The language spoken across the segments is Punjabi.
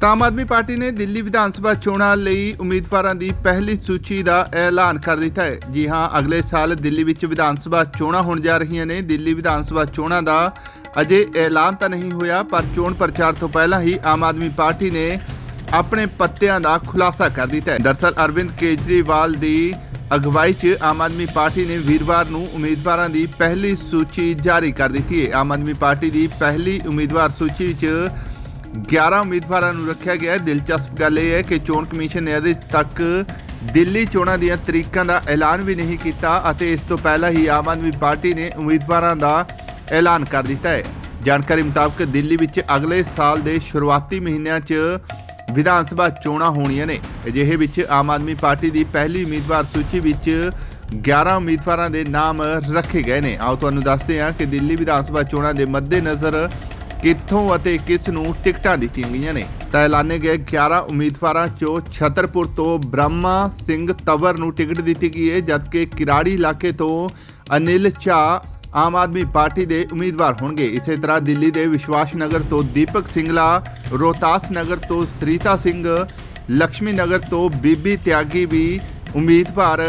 ਤਾਂ ਆਮ ਆਦਮੀ ਪਾਰਟੀ ਨੇ ਦਿੱਲੀ ਵਿਧਾਨ ਸਭਾ ਚੋਣਾਂ ਲਈ ਉਮੀਦਵਾਰਾਂ ਦੀ ਪਹਿਲੀ ਸੂਚੀ ਦਾ ਐਲਾਨ ਕਰ ਦਿੱਤਾ ਹੈ। ਜੀ ਹਾਂ, ਅਗਲੇ ਸਾਲ ਦਿੱਲੀ ਵਿੱਚ ਵਿਧਾਨ ਸਭਾ ਚੋਣਾਂ ਹੋਣ ਜਾ ਰਹੀਆਂ ਨੇ। ਦਿੱਲੀ ਵਿਧਾਨ ਸਭਾ ਚੋਣਾਂ ਦਾ ਅਜੇ ਐਲਾਨ ਤਾਂ ਨਹੀਂ ਹੋਇਆ, ਪਰ ਚੋਣ ਪ੍ਰਚਾਰ ਤੋਂ ਪਹਿਲਾਂ ਹੀ ਆਮ ਆਦਮੀ ਪਾਰਟੀ ਨੇ ਆਪਣੇ ਪੱਤਿਆਂ ਦਾ ਖੁਲਾਸਾ ਕਰ ਦਿੱਤਾ ਹੈ। ਦਰਸਲ, ਅਰਵਿੰਦ ਕੇਜਰੀਵਾਲ ਦੀ ਅਗਵਾਈ 'ਚ ਆਮ ਆਦਮੀ ਪਾਰਟੀ ਨੇ ਵੀਰਵਾਰ ਨੂੰ ਉਮੀਦਵਾਰਾਂ ਦੀ ਪਹਿਲੀ ਸੂਚੀ ਜਾਰੀ ਕਰ ਦਿੱਤੀ ਹੈ। ਆਮ ਆਦਮੀ ਪਾਰਟੀ ਦੀ ਪਹਿਲੀ ਉਮੀਦਵਾਰ ਸੂਚੀ 'ਚ 11 ਉਮੀਦਵਾਰਾਂ ਨੂੰ ਰੱਖਿਆ ਗਿਆ ਹੈ। ਦਿਲਚਸਪ ਗੱਲ ਇਹ ਹੈ ਕਿ ਚੋਣ ਕਮਿਸ਼ਨ ਨੇ ਅਜੇ ਤੱਕ ਦਿੱਲੀ ਚੋਣਾਂ ਦੀਆਂ ਤਰੀਕਾਂ ਦਾ ਐਲਾਨ ਵੀ ਨਹੀਂ ਕੀਤਾ ਅਤੇ ਇਸ ਤੋਂ ਪਹਿਲਾਂ ਹੀ ਆਮ ਆਦਮੀ ਪਾਰਟੀ ਨੇ ਉਮੀਦਵਾਰਾਂ ਦਾ ਐਲਾਨ ਕਰ ਦਿੱਤਾ ਹੈ। ਜਾਣਕਾਰੀ ਮੁਤਾਬਕ ਦਿੱਲੀ ਵਿੱਚ ਅਗਲੇ ਸਾਲ ਦੇ ਸ਼ੁਰੂਆਤੀ ਮਹੀਨਿਆਂ 'ਚ ਵਿਧਾਨ ਸਭਾ ਚੋਣਾਂ ਹੋਣੀਆਂ ਨੇ। ਅਜਿਹੇ ਵਿੱਚ ਆਮ ਆਦਮੀ ਪਾਰਟੀ ਦੀ ਪਹਿਲੀ ਉਮੀਦਵਾਰ ਸੂਚੀ ਵਿੱਚ 11 ਉਮੀਦਵਾਰਾਂ ਦੇ ਨਾਮ ਰੱਖੇ ਗਏ ਨੇ। ਆਓ ਤੁਹਾਨੂੰ ਦੱਸਦੇ ਹਾਂ ਕਿ ਦਿੱਲੀ ਵਿਧਾਨ ਸਭਾ ਚੋਣਾਂ ਦੇ ਮੱਦੇਨਜ਼ਰ ਕਿੱਥੋਂ ਅਤੇ ਕਿਸ ਨੂੰ ਟਿਕਟਾਂ ਦਿੱਤੀਆਂ ਗਈਆਂ ਨੇ? ਤਾਂ ਐਲਾਨੇ ਗਏ 11 ਉਮੀਦਵਾਰਾਂ ਚੋਂ ਛਤਰਪੁਰ ਤੋਂ ਬ੍ਰਹਮਾ ਸਿੰਘ ਤਵਰ ਨੂੰ ਟਿਕਟ ਦਿੱਤੀ ਗਈ ਹੈ, ਜਦਕਿ ਕਿਰਾੜੀ ਇਲਾਕੇ ਤੋਂ ਅਨਿਲ ਝਾ ਆਮ ਆਦਮੀ ਪਾਰਟੀ ਦੇ ਉਮੀਦਵਾਰ ਹੋਣਗੇ। ਇਸੇ ਤਰ੍ਹਾਂ ਦਿੱਲੀ ਦੇ ਵਿਸ਼ਵਾਸ ਨਗਰ ਤੋਂ ਦੀਪਕ ਸਿੰਘਲਾ ਰੋਹਤਾਸ ਨਗਰ ਤੋਂ ਸ੍ਰੀਤਾ ਸਿੰਘ ਲక్ష్ਮੀ ਨਗਰ ਤੋਂ ਬੀਬੀ ਤਿਆਗੀ ਵੀ ਉਮੀਦਵਾਰ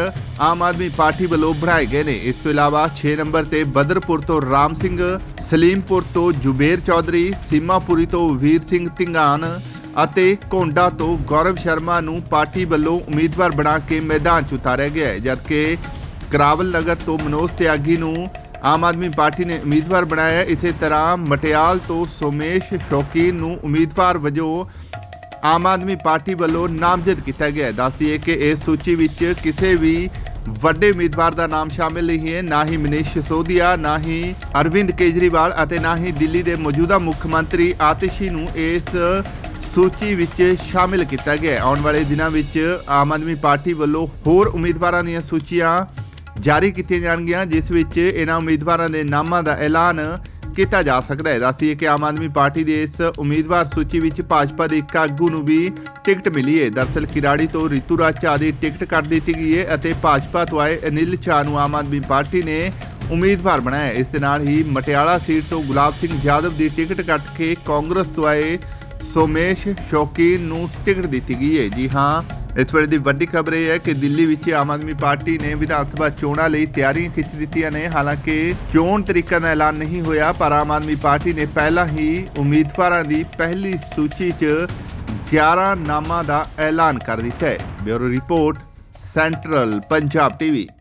ਆਮ ਆਦਮੀ ਪਾਰਟੀ ਵੱਲੋਂ ਬਣਾਏ ਗਏ ਨੇ। ਇਸ ਤੋਂ ਇਲਾਵਾ 6 ਨੰਬਰ ਤੇ ਬਦਰਪੁਰ ਤੋਂ ਰਾਮ ਸਿੰਘ, ਸਲੀਮਪੁਰ ਤੋਂ ਜੁਬੇਰ ਚੌਧਰੀ, ਸੀਮਾਪੁਰੀ ਤੋਂ ਵੀਰ ਸਿੰਘ ਢਿੰਗਾਨ ਅਤੇ ਕੋਂਡਾ ਤੋਂ ਗੌਰਵ ਸ਼ਰਮਾ ਨੂੰ ਪਾਰਟੀ ਵੱਲੋਂ ਉਮੀਦਵਾਰ ਬਣਾ ਕੇ ਮੈਦਾਨ 'ਚ ਉਤਾਰਿਆ ਗਿਆ ਹੈ। ਜਦਕਿ ਕਰਾਵਲ ਨਗਰ ਤੋਂ ਮਨੋਜ ਤਿਆਗੀ ਨੂੰ ਆਮ ਆਦਮੀ ਪਾਰਟੀ ਨੇ ਉਮੀਦਵਾਰ ਬਣਾਇਆ ਇਸੇ ਤਰ੍ਹਾਂ ਮਟਿਆਲ ਤੋਂ ਸੋਮੇਸ਼ ਸ਼ੌਕੀਨ ਨੂੰ ਉਮੀਦਵਾਰ ਵਜੋਂ ਆਮ ਆਦਮੀ ਪਾਰਟੀ ਵੱਲੋਂ ਨਾਮਜ਼ਦ ਕੀਤਾ ਗਿਆ ਹੈ। ਦੱਸੀਏ ਕਿ ਇਸ ਸੂਚੀ ਵਿੱਚ ਕਿਸੇ ਵੀ ਵੱਡੇ ਉਮੀਦਵਾਰ ਦਾ ਨਾਮ ਸ਼ਾਮਿਲ ਨਹੀਂ ਹੈ। ਨਾ ਹੀ ਮਨੀਸ਼ ਸਿਸੋਦੀਆ, ਨਾ ਹੀ ਅਰਵਿੰਦ ਕੇਜਰੀਵਾਲ ਅਤੇ ਨਾ ਹੀ ਦਿੱਲੀ ਦੇ ਮੌਜੂਦਾ ਮੁੱਖ ਮੰਤਰੀ ਆਤਿਸ਼ੀ ਨੂੰ ਇਸ ਸੂਚੀ ਵਿੱਚ ਸ਼ਾਮਿਲ ਕੀਤਾ ਗਿਆ ਹੈ। ਆਉਣ ਵਾਲੇ ਦਿਨਾਂ ਵਿੱਚ ਆਮ ਆਦਮੀ ਪਾਰਟੀ ਵੱਲੋਂ ਹੋਰ ਉਮੀਦਵਾਰਾਂ ਦੀਆਂ ਸੂਚੀਆਂ ਜਾਰੀ ਕੀਤੀਆਂ ਜਾਣਗੀਆਂ, ਜਿਸ ਵਿੱਚ ਇਹਨਾਂ ਉਮੀਦਵਾਰਾਂ ਦੇ ਨਾਮਾਂ ਦਾ ਐਲਾਨ ਕੀਤਾ ਜਾ ਸਕਦਾ ਹੈ। ਦੱਸੀਏ ਕਿ ਆਮ ਆਦਮੀ ਪਾਰਟੀ ਦੇ ਇਸ ਉਮੀਦਵਾਰ ਸੂਚੀ ਵਿੱਚ ਭਾਜਪਾ ਦੇ ਇੱਕ ਆਗੂ ਨੂੰ ਵੀ ਟਿਕਟ ਮਿਲੀ ਹੈ। ਦਰਸਲ ਕਿਰਾੜੀ ਤੋਂ ਰਿਤੂ ਰਾਜ ਝਾ ਦੀ ਟਿਕਟ ਕੱਟ ਦਿੱਤੀ ਗਈ ਹੈ ਅਤੇ ਭਾਜਪਾ ਤੋਂ ਆਏ ਅਨਿਲ ਚਾਹ ਨੂੰ ਆਮ ਆਦਮੀ ਪਾਰਟੀ ਨੇ ਉਮੀਦਵਾਰ ਬਣਾਇਆ ਇਸ ਦੇ ਨਾਲ ਹੀ ਮਟਿਆਲਾ ਸੀਟ ਤੋਂ ਗੁਲਾਬ ਸਿੰਘ ਯਾਦਵ ਦੀ ਟਿਕਟ ਕੱਟ ਕੇ ਕਾਂਗਰਸ ਤੋਂ ਆਏ ਸੋਮੇਸ਼ ਸ਼ੌਕੀਨ ਨੂੰ ਟਿਕਟ ਦਿੱਤੀ ਗਈ ਹੈ। ਜੀ ਹਾਂ ਇਸ ਵੇਲੇ ਦੀ ਵੱਡੀ ਖਬਰ ਇਹ ਹੈ ਕਿ ਦਿੱਲੀ ਵਿੱਚ ਆਮ ਆਦਮੀ ਪਾਰਟੀ ਨੇ ਵਿਧਾਨ ਸਭਾ ਚੋਣਾਂ ਲਈ ਤਿਆਰੀਆਂ ਖਿੱਚ ਦਿੱਤੀਆਂ ਨੇ। ਹਾਲਾਂਕਿ ਚੋਣ ਤਰੀਕਾ ਦਾ ਐਲਾਨ ਨਹੀਂ ਹੋਇਆ, ਪਰ ਆਮ ਆਦਮੀ ਪਾਰਟੀ ਨੇ ਪਹਿਲਾਂ ਹੀ ਉਮੀਦਵਾਰਾਂ ਦੀ ਪਹਿਲੀ ਸੂਚੀ 'ਚ 11 ਨਾਮਾਂ ਦਾ ਐਲਾਨ ਕਰ ਦਿੱਤਾ ਹੈ। Bureau report, central Punjab TV.